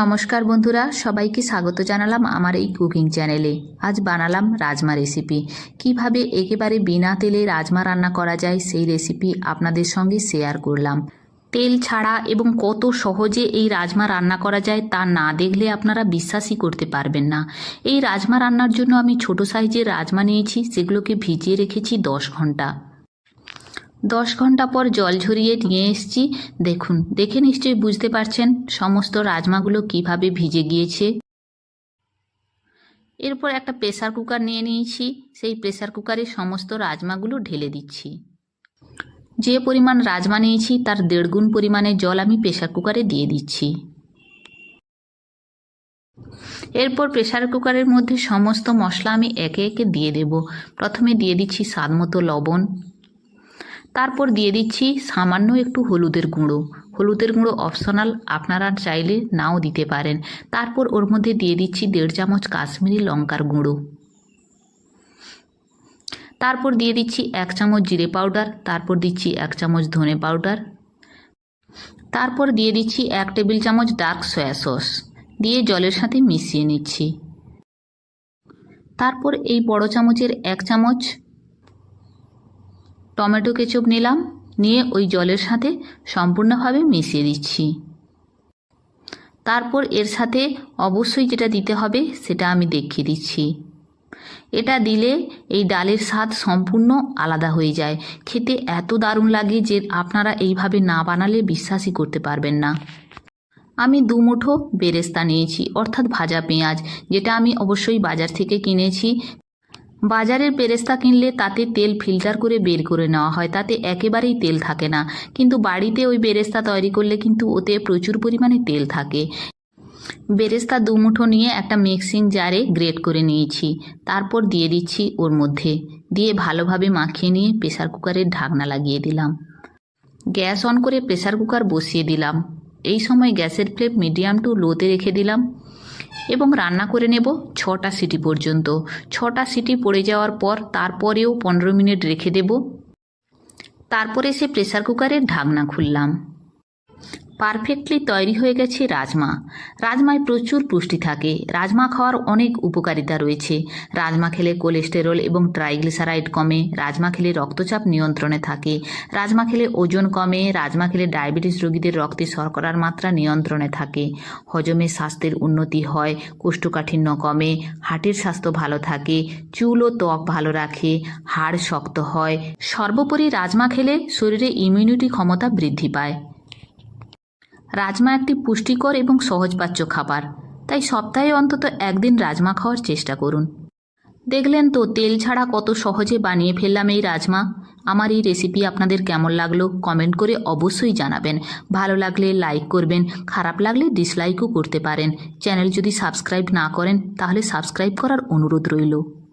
নমস্কার বন্ধুরা, সবাইকে স্বাগত জানালাম আমার এই কুকিং চ্যানেলে। আজ বানালাম রাজমা রেসিপি। কীভাবে একেবারে বিনা তেলে রাজমা রান্না করা যায় সেই রেসিপি আপনাদের সঙ্গে শেয়ার করলাম। তেল ছাড়া এবং কত সহজে এই রাজমা রান্না করা যায় তা না দেখলে আপনারা বিশ্বাসই করতে পারবেন না। এই রাজমা রান্নার জন্য আমি ছোট সাইজের রাজমা নিয়েছি, সেগুলোকে ভিজিয়ে রেখেছি দশ ঘণ্টা। দশ ঘণ্টা পর জল ঝরিয়ে নিয়ে এসেছি। দেখুন, দেখে নিশ্চয়ই বুঝতে পারছেন সমস্ত রাজমাগুলো কীভাবে ভিজে গিয়েছে। এরপর একটা প্রেসার কুকার নিয়ে নিয়েছি। সেই প্রেসার কুকারে সমস্ত রাজমাগুলো ঢেলে দিচ্ছি। যে পরিমাণ রাজমা নিয়েছি, তার দেড় গুণ পরিমাণে জল আমি প্রেসার কুকারে দিয়ে দিচ্ছি। এরপর প্রেসার কুকারের মধ্যে সমস্ত মশলা আমি একে একে দিয়ে দেব। প্রথমে দিয়ে দিচ্ছি স্বাদ মতো লবণ। তারপর দিয়ে দিচ্ছি সামান্য একটু হলুদের গুঁড়ো। হলুদের গুঁড়ো অপশনাল আপনারা চাইলে নাও দিতে পারেন। তারপর ওর মধ্যে দিয়ে দিচ্ছি দেড় চামচ কাশ্মীরি লঙ্কার গুঁড়ো। তারপর দিয়ে দিচ্ছি এক চামচ জিরে পাউডার, তারপর দিচ্ছি এক চামচ ধনে পাউডার। তারপর দিয়ে দিচ্ছি এক টেবিল চামচ ডার্ক সয়া সস। দিয়ে জলের সাথে মিশিয়ে নিচ্ছি। তারপর এই বড় চামচের এক চামচ টমেটো কেচপ নিলাম, নিয়ে ওই জলের সাথে সম্পূর্ণভাবে মিশিয়ে দিচ্ছি। তারপর এর সাথে অবশ্যই যেটা দিতে হবে সেটা আমি দেখিয়ে দিচ্ছি। এটা দিলে এই ডালের স্বাদ সম্পূর্ণ আলাদা হয়ে যায়। খেতে এত দারুণ লাগে যে আপনারা এইভাবে না বানালে বিশ্বাসই করতে পারবেন না। আমি দু মুঠো বেরেস্তা নিয়েছি, অর্থাৎ ভাজা পেঁয়াজ, যেটা আমি অবশ্যই বাজার থেকে কিনেছি। বাজারের পেরেস্তা কিনলে তাতে তেল ফিল্টার করে বের করে নেওয়া হয়, তাতে একেবারেই তেল থাকে না। কিন্তু বাড়িতে ওই বেরেস্তা তৈরি করলে কিন্তু ওতে প্রচুর পরিমাণে তেল থাকে। বেরেস্তা দু মুঠো নিয়ে একটা মিক্সিং জারে গ্রেট করে নিয়েছি। তারপর দিয়ে দিচ্ছি ওর মধ্যে। দিয়ে ভালোভাবে মাখিয়ে নিয়ে প্রেসার কুকারের ঢাকনা লাগিয়ে দিলাম। গ্যাস অন করে প্রেসার কুকার বসিয়ে দিলাম। এই সময় গ্যাসের ফ্লেম মিডিয়াম টু লোতে রেখে দিলাম। এবং রান্না করে নেব ছটা সিটি পর্যন্ত। ছটা সিটি পড়ে যাওয়ার পর তারপরেও পনেরো মিনিট রেখে দেব। তারপরে সে প্রেসার কুকারের ঢাকনা খুললাম। পারফেক্টলি তৈরি হয়ে গেছে রাজমা। রাজমায় প্রচুর পুষ্টি থাকে। রাজমা খাওয়ার অনেক উপকারিতা রয়েছে। রাজমা খেলে কোলেস্টেরল এবং ট্রাইগ্লিসারাইড কমে, রাজমা খেলে রক্তচাপ নিয়ন্ত্রণে থাকে। রাজমা খেলে ওজন কমে, রাজমা খেলে ডায়াবেটিস রোগীদের রক্তে শর্করার মাত্রা নিয়ন্ত্রণে থাকে। হজমে স্বাস্থ্যের উন্নতি হয়, কোষ্ঠকাঠিন্য কমে, হার্টের স্বাস্থ্য ভালো থাকে, চুল ও ত্বক ভালো রাখে, হাড় শক্ত হয়। সর্বোপরি রাজমা খেলে শরীরে ইমিউনিটি ক্ষমতা বৃদ্ধি পায়। রাজমা একটি পুষ্টিকর এবং সহজপাচ্য খাবার। তাই সপ্তাহে অন্তত একদিন রাজমা খাওয়ার চেষ্টা করুন। দেখলেন তো, তেল ছাড়া কত সহজে বানিয়ে ফেললাম এই রাজমা। আমার এই রেসিপি আপনাদের কেমন লাগল? কমেন্ট করে অবশ্যই জানাবেন। ভালো লাগলে লাইক করবেন, খারাপ লাগলে ডিসলাইকও করতে পারেন। চ্যানেল যদি সাবস্ক্রাইব না করেন, তাহলে সাবস্ক্রাইব করার অনুরোধ রইল।